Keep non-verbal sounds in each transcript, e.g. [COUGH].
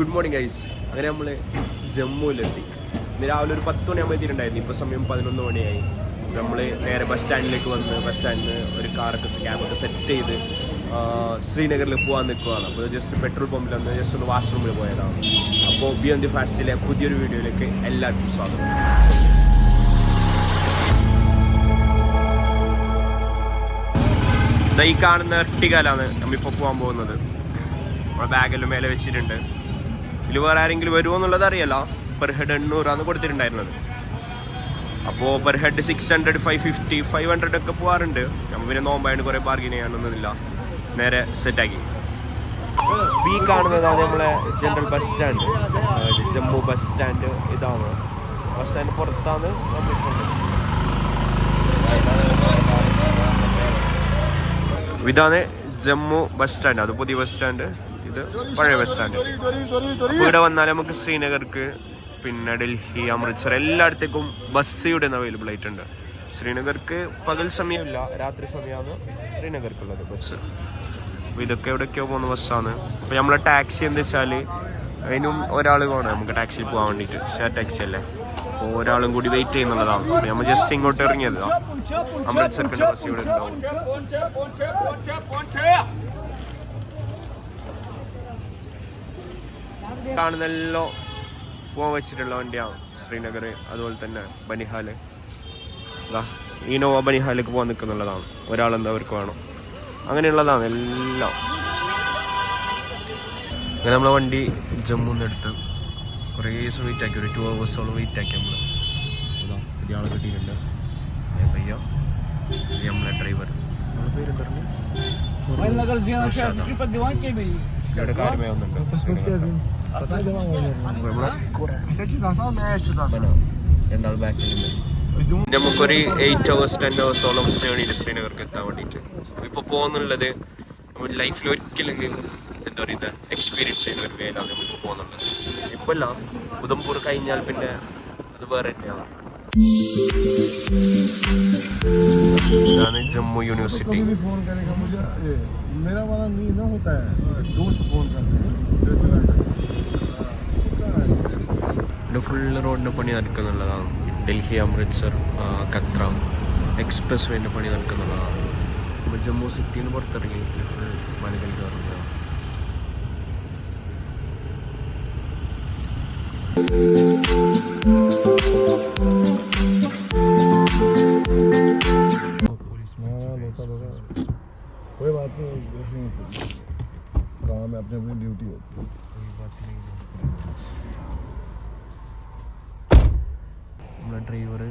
Good morning guys അങ്ങനെ നമ്മൾ ജമ്മുവിലെത്തി. ഇന്ന് രാവിലെ ഒരു പത്ത് മണിയാകുമ്പോൾ എത്തിയിട്ടുണ്ടായിരുന്നു. ഇപ്പോൾ സമയം പതിനൊന്ന് മണിയായി. നമ്മൾ നേരെ ബസ് സ്റ്റാൻഡിലേക്ക് വന്ന് ബസ് സ്റ്റാൻഡിൽ നിന്ന് ഒരു കാറൊക്കെ ക്യാബൊക്കെ സെറ്റ് ചെയ്ത് ശ്രീനഗറിൽ പോകാൻ നിൽക്കുകയാണ് അപ്പോൾ ജസ്റ്റ് പെട്രോൾ പമ്പിൽ വന്ന് ജസ്റ്റ് ഒന്ന് വാഷ്റൂമിൽ പോയതാണ്. അപ്പോൾ ബി എൻ ദി ഫാസ്റ്റിലെ പുതിയൊരു വീഡിയോയിലേക്ക് എല്ലാവർക്കും സ്വാഗതം. ഈ കാണുന്ന എർട്ടികാലാണ് നമ്മളിപ്പോൾ പോകാൻ പോകുന്നത്. നമ്മുടെ ബാഗെല്ലാം മേലെ വെച്ചിട്ടുണ്ട്. ഇതിൽ വേറെ ആരെങ്കിലും വരുമോ എന്നുള്ളത് അറിയാലോ പെർ ഹെഡ് എണ്ണൂറാണ് കൊടുത്തിട്ടുണ്ടായിരുന്നത്. അപ്പോൾ per head six hundred five fifty five hundred ഒക്കെ പോകാറുണ്ട് നമ്മൾ പിന്നെ നോമ്പായിട്ട് കുറേ ബാർഗിൻ ചെയ്യാനൊന്നുമില്ല. നേരെ സെറ്റാക്കി ഈ കാണുന്നതാണ് നമ്മളെ general bus stand Jammu bus stand ഇതാണ്. ബസ് സ്റ്റാൻഡ് പുറത്താണ് ഇതാണ് ജമ്മു ബസ് സ്റ്റാൻഡ് അത് പുതിയ ബസ് സ്റ്റാൻഡ് ഇത് പഴയ ബസ് സ്റ്റാൻഡ് ഇവിടെ വന്നാൽ നമുക്ക് ശ്രീനഗർക്ക് പിന്നെ ഡൽഹി അമൃത്സർ എല്ലായിടത്തേക്കും ബസ് ഇവിടെ നിന്ന് അവൈലബിൾ ആയിട്ടുണ്ട്. ശ്രീനഗർക്ക് പകൽ സമയമില്ല രാത്രി സമയമാണ് ശ്രീനഗർക്കുള്ളത് ബസ് അപ്പോൾ ഇതൊക്കെ എവിടെയൊക്കെയോ പോകുന്ന ബസ്സാണ് അപ്പോൾ നമ്മളെ ടാക്സി എന്താ വെച്ചാൽ അതിനും ഒരാൾ വേണം നമുക്ക് ടാക്സിയിൽ പോകാൻ വേണ്ടിയിട്ട്. ഷെയർ ടാക്സി അല്ലേ? അപ്പോൾ ഒരാളും കൂടി വെയിറ്റ് ചെയ്യുന്നുള്ളതാണ്. അപ്പോൾ നമ്മൾ ജസ്റ്റ് ഇങ്ങോട്ട് ഇറങ്ങിയതാണ് അമൃത്സർക്കുള്ള ബസ് ഇവിടെ ഉണ്ടാവും. കാണുന്നല്ലോ പോകാൻ വെച്ചിട്ടുള്ള വണ്ടിയാണ് ശ്രീനഗർ അതുപോലെ തന്നെ ബനിഹാൽ. ദാ ഇനോവ ബനിഹാലേക്ക് പോകാൻ നിൽക്കുന്നുള്ളതാണ്. ഒരാളെന്താ അവർക്ക് വേണം? അങ്ങനെയുള്ളതാണ് എല്ലാം. അങ്ങനെ നമ്മളെ വണ്ടി ജമ്മുന്ന് എടുത്ത് കുറേ ദിവസം വെയിറ്റ് ആക്കി. ഒരു ടു അവേഴ്സോളം വെയിറ്റ് ആക്കി നമ്മൾ ഇതാ പുതിയ ആളെ കിട്ടിയിട്ടുണ്ട്. പയ്യ. ഇത് നമ്മളെ ഡ്രൈവർ നമ്മളെ പേര് പറഞ്ഞു? ഇവിടെ കാര്യമേ ഒന്നുണ്ട് നമുക്കൊരു എയ്റ്റ് അവേഴ്സ് ടെൻ അവേഴ്സോളം ജേണിയിൽ ശ്രീനഗർക്ക് എത്താൻ വേണ്ടിയിട്ട് ഇപ്പോൾ പോകുന്നുള്ളത് നമ്മൾ ലൈഫിൽ ഒരിക്കലും എന്താ പറയുക എക്സ്പീരിയൻസ് ചെയ്യുന്ന ഒരു വേലാണ് നമ്മളിപ്പോൾ പോകുന്നുള്ളത് ഇപ്പോൾ അല്ല ഉദംപൂർ കഴിഞ്ഞാൽ പിന്നെ അത് വേറെ തന്നെയാണ്. ഇതാണ് ജമ്മു യൂണിവേഴ്സിറ്റി कभी भी फोन करेगा मुझे ये, मेरा वाला नहीं ना होता है दोस्त फोन करते हैं जैसे मैं ഇവിടെ ഫുള്ള് റോഡിൻ്റെ പണി നടക്കുന്നുള്ളതാണ് ഡൽഹി അമൃത്സർ ആ, കത്ര എക്സ്പ്രസ് വേൻ്റെ പണി നടക്കുന്നുള്ളതാണ് നമ്മൾ ജമ്മു സിറ്റിയിൽ നിന്ന് പുറത്തിറങ്ങി ഫുൾ മലകൾ കയറുന്നതാണ് हाँ लोटा लोटा कोई बात नहीं देखेंगे काम है अपनी अपनी ड्यूटी होती है നമ്മളെ ഡ്രൈവർ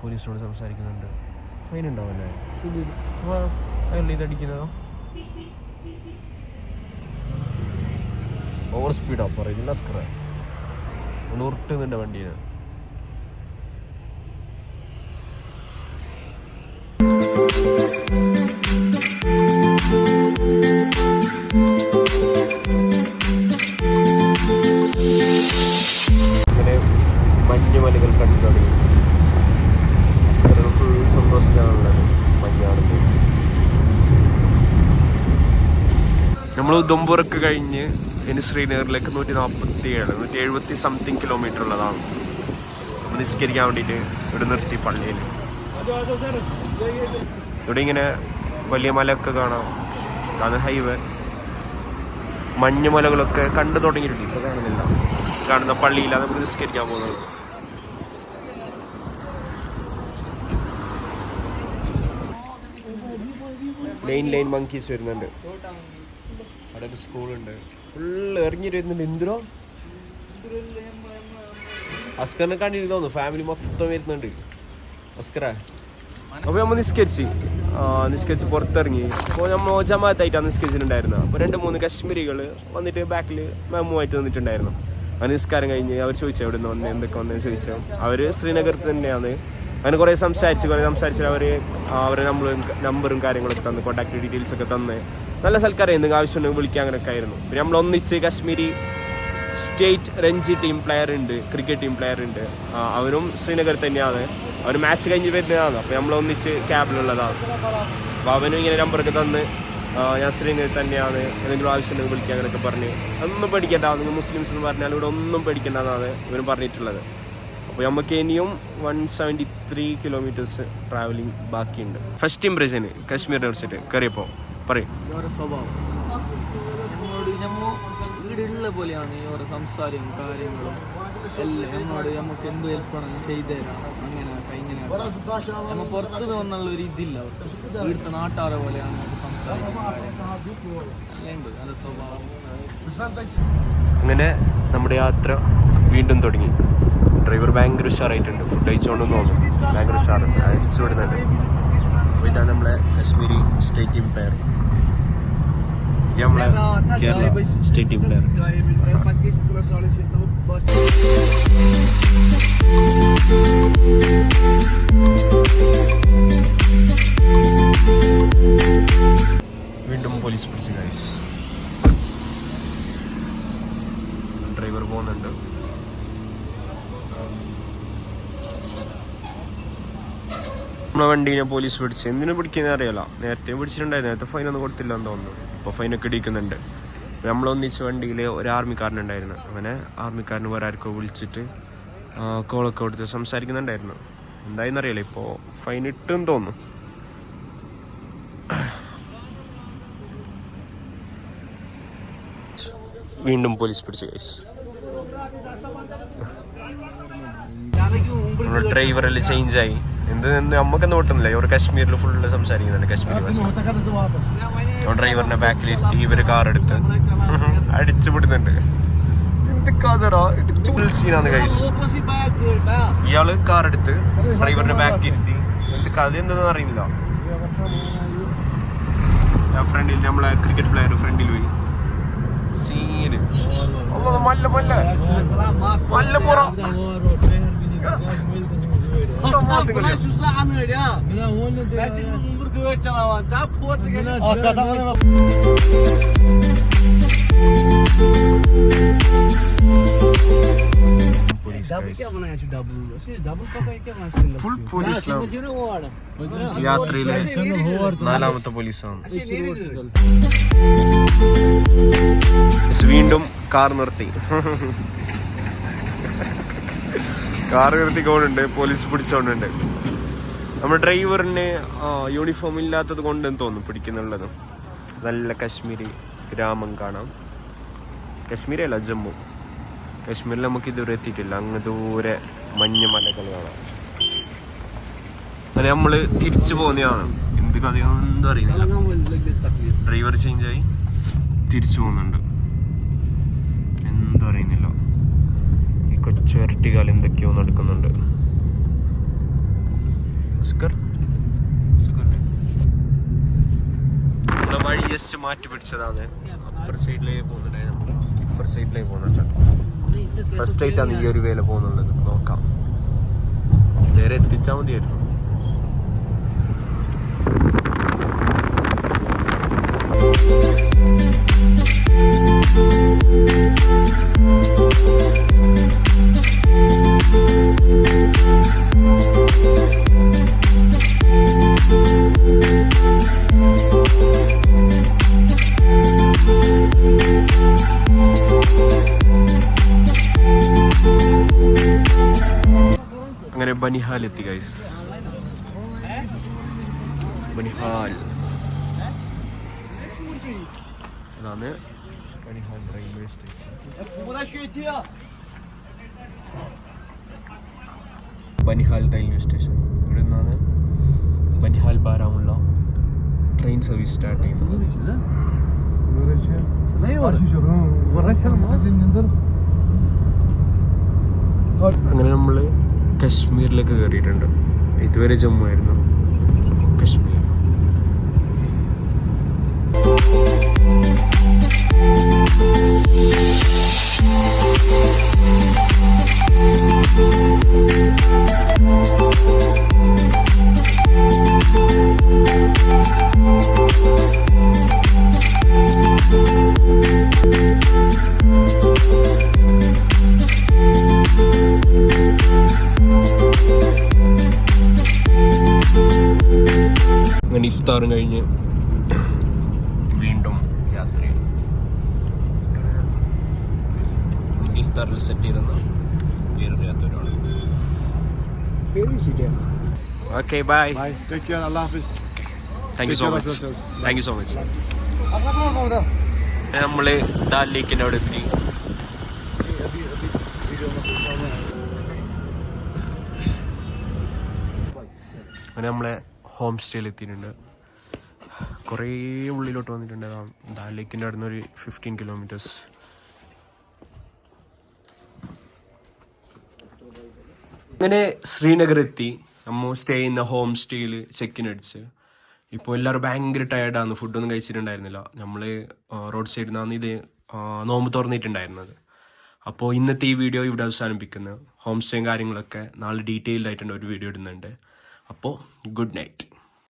പോലീസിനോട് സംസാരിക്കുന്നുണ്ട് ഫൈൻ ഉണ്ടാവല്ലേ അയല്ല ഇതടിക്കുന്നതോ ഓവർ സ്പീഡാ പറയുന്നില്ല സ്ക്രേ ഒന്ന് ഉരുട്ടുന്നുണ്ട് വണ്ടീനെ ഇങ്ങനെ നമ്മൾ ഉദംപൂറൊക്കെ കഴിഞ്ഞ് ഇനി ശ്രീനഗറിലേക്ക് നൂറ്റി നാൽപ്പത്തി ഏഴ് നൂറ്റി എഴുപത്തി സംതിങ് കിലോമീറ്റർ ഉള്ളതാണ് നിസ്കരിക്കാൻ വേണ്ടിയിട്ട് ഇവിടെ നിർത്തി പള്ളിയിൽ. ഇവിടെ ഇങ്ങനെ വലിയ മലയൊക്കെ കാണാം. അത് ഹൈവേ മഞ്ഞുമലകളൊക്കെ കണ്ടു തുടങ്ങിയിട്ടുണ്ട്. ഇപ്പോൾ കാണുന്നില്ല. കാണുന്ന പള്ളിയിലാണ് നമുക്ക് നിസ്കരിക്കാൻ പോകുന്നത്. ലൈൻ ലൈൻ മങ്കീസ് വരുന്നുണ്ട്. അവിടെ ഒരു സ്കൂളുണ്ട്. ഫുൾ എറിഞ്ഞിരുന്നുണ്ട് ഇന്ദ്രോ? അസ്കറിനെ കണ്ടിരുന്നു തോന്നുന്നു. ഫാമിലി മൊത്തം വരുന്നുണ്ട്. അസ്കറ. അപ്പോൾ നമ്മൾ നിസ്കരിച്ച്. നിസ്കരിച്ച് പുറത്തിറങ്ങി. അപ്പോൾ നമ്മൾ ജമാഅത്തായിട്ടാണ് നിസ്കരിച്ചിട്ടുണ്ടായിരുന്നത്. അപ്പോൾ രണ്ട് മൂന്ന് കശ്മീരികൾ വന്നിട്ട് ബാക്കിൽ മെമ്മുമായിട്ട് വന്നിട്ടുണ്ടായിരുന്നു ആ നിസ്കാരം കഴിഞ്ഞ് അവർ ചോദിച്ചു എവിടെ നിന്ന് വന്ന് എന്തൊക്കെ വന്നതെന്ന് ചോദിച്ചു. അവർ ശ്രീനഗർ തന്നെയാണ് അങ്ങനെ കുറേ സംസാരിച്ച് കുറേ സംസാരിച്ച് അവർ അവരെ നമ്മൾ നമ്പറും കാര്യങ്ങളൊക്കെ തന്ന് കോൺടാക്ട് ഡീറ്റെയിൽസ് ഒക്കെ തന്ന്. നല്ല സൽക്കാരം എന്തെങ്കിലും ആവശ്യമുണ്ടെങ്കിൽ വിളിക്കാൻ അങ്ങനെയൊക്കെ ആയിരുന്നു. പിന്നെ നമ്മൾ ഒന്നിച്ച് Kashmiri state Ranji team player ഉണ്ട് ക്രിക്കറ്റ് ടീം പ്ലെയർ ഉണ്ട്. അവരും ശ്രീനഗർ തന്നെയാണ്. അവർ മാച്ച് കഴിഞ്ഞ് വരുന്നതാണ്. അപ്പോൾ നമ്മൾ ഒന്നിച്ച് ക്യാബിലുള്ളതാണ് അപ്പോൾ അവനും ഇങ്ങനെ നമ്പറൊക്കെ തന്ന് ഞാൻ ശ്രീനഗർ തന്നെയാണ്. എന്തെങ്കിലും ആവശ്യം ഉണ്ടെങ്കിൽ വിളിക്കുക അങ്ങനെയൊക്കെ പറഞ്ഞ്. ഒന്നും പേടിക്കേണ്ട. നിങ്ങൾ മുസ്ലിംസ് എന്ന് പറഞ്ഞാൽ ഇവിടെ ഒന്നും പേടിക്കണ്ടെന്നാണ് ഇവരും പറഞ്ഞിട്ടുള്ളത്. അപ്പോൾ നമുക്ക് ഇനിയും one seventy three kilometres travelling ബാക്കിയുണ്ട് ഫസ്റ്റ് ഇംപ്രഷന് കാശ്മീർ വെച്ചിട്ട് കയറിയപ്പോൾ പറയും സ്വഭാവം. വീടുള്ള പോലെയാണ് ഈ ഓരോ സംസാരവും കാര്യങ്ങളും. എല്ലാം നമ്മളോട് നമുക്ക് എന്ത് ഹെൽപ്പ് വേണം ചെയ്തു തരാം അങ്ങനെ ഇങ്ങനെ. നമ്മൾ പുറത്ത് വന്നുള്ള ഒരു ഇതില്ല ഇവിടുത്തെ നാട്ടാറെ പോലെയാണ് സംസാരിക്കുന്നത് നല്ല സ്വഭാവം. അങ്ങനെ നമ്മുടെ യാത്ര വീണ്ടും തുടങ്ങി. ഡ്രൈവർ ഭയങ്കര ഉഷാറായിട്ടുണ്ട്. ഫുഡ് കഴിച്ചുകൊണ്ടെന്ന് തോന്നുന്നു ഭയങ്കര ഉഷാറുണ്ട്. അടിച്ചു വിടുന്നുണ്ട്. അപ്പോൾ ഇതാണ് നമ്മളെ കശ്മീരി സ്റ്റേറ്റ് ടീം പ്ലെയർ നമ്മളെ കേരള സ്റ്റേറ്റ് ടീം പ്ലെയർ വീണ്ടും പോലീസ് പിടിച്ചു ഡ്രൈവർ പോകുന്നുണ്ട്. നമ്മളെ വണ്ടീനെ പോലീസ് പിടിച്ച്. എന്തിനു പിടിക്കുന്ന അറിയാലോ നേരത്തെ പിടിച്ചിട്ടുണ്ടായിരുന്നു. നേരത്തെ ഫൈൻ ഒന്നും കൊടുത്തില്ല എന്ന് തോന്നുന്നു ഇപ്പോൾ ഫൈനൊക്കെ ഇടിക്കുന്നുണ്ട്. നമ്മളൊന്നിച്ച് വണ്ടിയിൽ ഒരു ആർമിക്കാരനുണ്ടായിരുന്നു അങ്ങനെ ആർമിക്കാരന് വേറെ ആർക്കോ വിളിച്ചിട്ട് കോളൊക്കെ കൊടുത്ത് സംസാരിക്കുന്നുണ്ടായിരുന്നു. എന്തായെന്ന് അറിയില്ല. ഇപ്പോൾ ഫൈൻ ഇട്ടെന്ന് തോന്നുന്നു. വീണ്ടും പോലീസ് പിടിച്ചു കേസ് ഡ്രൈവറെല്ലാം ചേഞ്ച് ആയി. എന്ത് നമുക്കൊന്നും ഓട്ടുന്നില്ല ഇവർ കാശ്മീരിൽ ഫുള്ള് സംസാരിക്കുന്നുണ്ട് കാശ്മീരി ഭാഷ. ഡ്രൈവറിനെ ബാക്കിലിരുത്തി ഇവർ കാർ എടുത്ത് അടിച്ചുപിടുന്നുണ്ട് സീനാണ് കൈസ് ഇയാൾ കാർ എടുത്ത് ഡ്രൈവറിനെ ബാക്കിൽ ഇരുത്തി. എന്ത് കഥ എന്തെന്ന് അറിയില്ല. ഫ്രണ്ടിൽ നമ്മളെ ക്രിക്കറ്റ് പ്ലെയർ ഫ്രണ്ടിൽ പോയി സീന് മല്ല മല്ല മല്ല പോറ. മാസം കളിയാ ഫുൾ പോലീസ് യാത്രയിലെ നാലാമത്തെ പോലീസാണ് വീണ്ടും കാർ നിർത്തി. [LAUGHS] Car നിർത്തിക്കൊണ്ടുണ്ട് police പിടിച്ചോണ്ടുണ്ട്. നമ്മുടെ ഡ്രൈവറിന് യൂണിഫോം ഇല്ലാത്തത് കൊണ്ടെന്ന് തോന്നുന്നു പിടിക്കുന്നുള്ളത്. നല്ല കശ്മീരി ഗ്രാമം കാണാം. കശ്മീരി അല്ല ജമ്മു. കശ്മീരിൽ നമുക്ക് ഇതുവരെ എത്തിയിട്ടില്ല. അങ്ങ് ദൂരെ മഞ്ഞ മലകൾ കാണാം. അങ്ങനെ നമ്മൾ തിരിച്ചു പോകുന്നതാണ്. എന്ത് കഥയാണ് എന്താ അറിയുന്നില്ല. ഡ്രൈവർ ചേഞ്ച് ആയി. തിരിച്ചു പോകുന്നുണ്ട്. എന്താ ഇരട്ടികാൽ എന്തൊക്കെയോ നടക്കുന്നുണ്ട്. വഴി ജസ്റ്റ് മാറ്റി പിടിച്ചതാണ്. അപ്പർ സൈഡിലേക്ക് പോകുന്നുണ്ടായിരുന്നു അപ്പർ സൈഡിലേക്ക് പോകുന്നുണ്ട്. ഫസ്റ്റ് ആയിട്ടാണ് ഈ ഒരു വേല പോകുന്നുള്ളത്. നോക്കാം. നേരെ എത്തിച്ചാൽ മതിയായിരുന്നു. അങ്ങനെ എത്തി ഗൈസ് ബനിഹാൽ അതാണ് Banihal railway station Banihal railway station ഇവിടെ നിന്നാണ് Banihal Baramulla train service start ചെയ്യുന്നത് അങ്ങനെ നമ്മൾ കശ്മീരിലേക്ക് കയറിയിട്ടുണ്ട് ഇതുവരെ ജമ്മു ആയിരുന്നു കശ്മീർ. അങ്ങനെ ഇഫ്താറും കഴിഞ്ഞ് വീണ്ടും യാത്ര ഇഫ്താറിൽ സെറ്റ് ചെയ്തെന്ന് പേരൊരു യാത്രയാണ് okay bye thank you so much thank you so much നമ്മൾ ദാൽ ലേക്കിന്റെ അവിടെ എത്തി നമ്മളെ ഹോം സ്റ്റേയിൽ എത്തിയിട്ടുണ്ട്. കുറേ ഉള്ളിലോട്ട് വന്നിട്ടുണ്ട്. ദാൽ ലേക്കിന്റെ അവിടെ ഒരു ഫിഫ്റ്റീൻ കിലോമീറ്റേഴ്സ് അങ്ങനെ ശ്രീനഗർ എത്തി. നമ്മ സ്റ്റേ ചെയ്യുന്ന ഹോം സ്റ്റേയിൽ ചെക്കിൻ അടിച്ച് ഇപ്പോൾ എല്ലാവരും ഭയങ്കര ടയർഡാണ് ഫുഡൊന്നും കഴിച്ചിട്ടുണ്ടായിരുന്നില്ല. നമ്മൾ റോഡ് സൈഡിൽ നിന്നാണ് ഇത് നോമ്പ് തുറന്നിട്ടുണ്ടായിരുന്നത്. അപ്പോൾ ഇന്നത്തെ ഈ വീഡിയോ ഇവിടെ അവസാനിപ്പിക്കുന്നു. ഹോം സ്റ്റേയും കാര്യങ്ങളൊക്കെ നാളെ ഡീറ്റെയിൽഡ് ആയിട്ടുണ്ട് ഒരു വീഡിയോ ഇടുന്നുണ്ട്. അപ്പോൾ ഗുഡ് നൈറ്റ്.